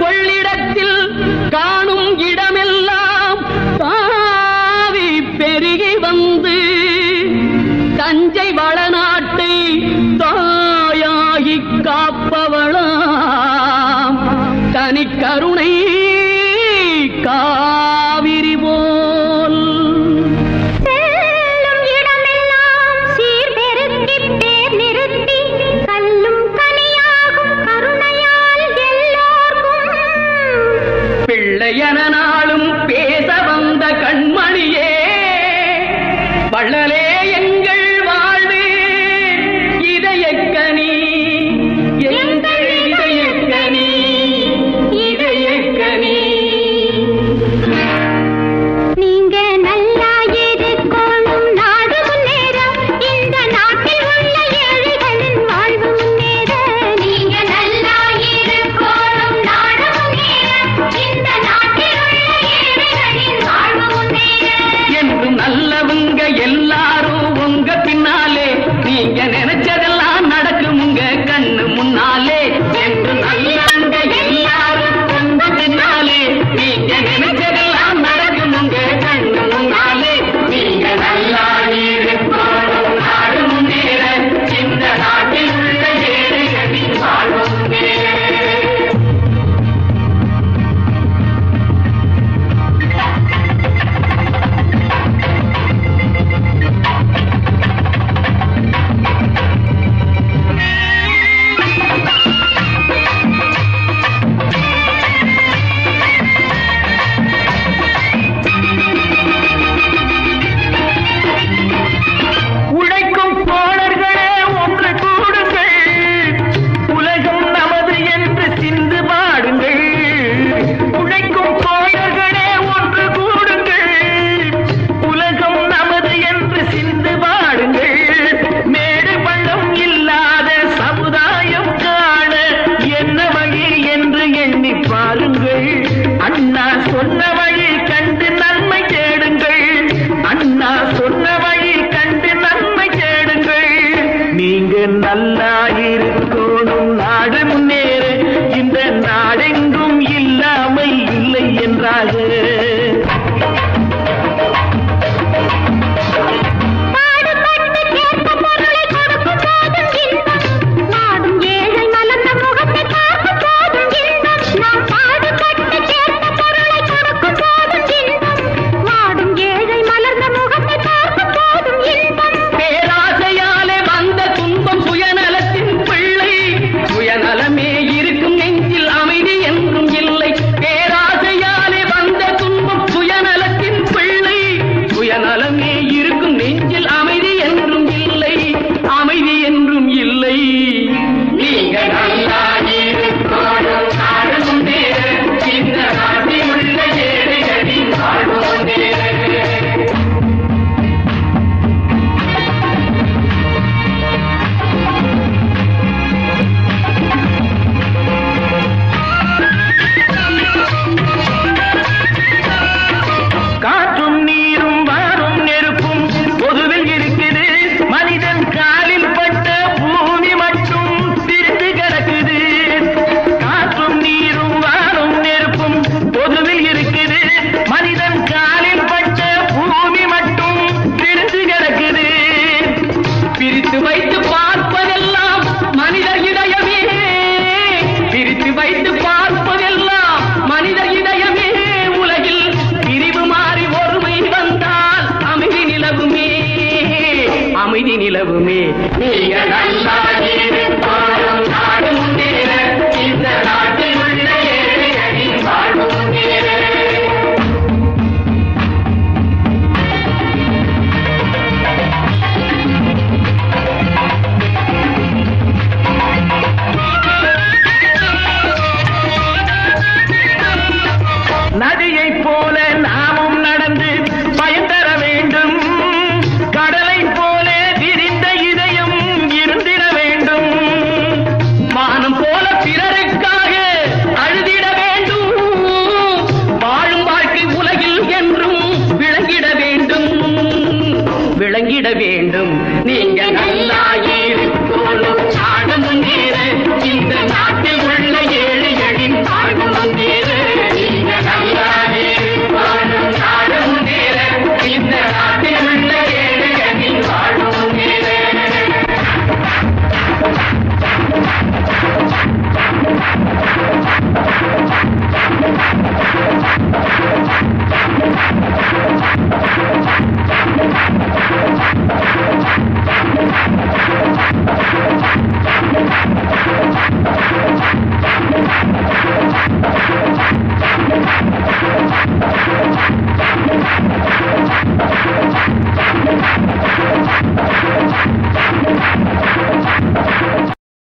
கொள்ளிடத்தில் காணும் இடமெல்லாம் பாவி பெருகி வந்து தஞ்சை வளநாட்டை தாயாகி காப்பவளாம். தனிக்கரு நல்லவங்க எல்லாம் நல்லா இருக்கணும் நாடு முன்னேற இந்த நாடெங்கும் இல்லாமல் இல்லை என்றாக. நிலவுமே நீ நல்ல வேண்டும். நீங்க நல்லா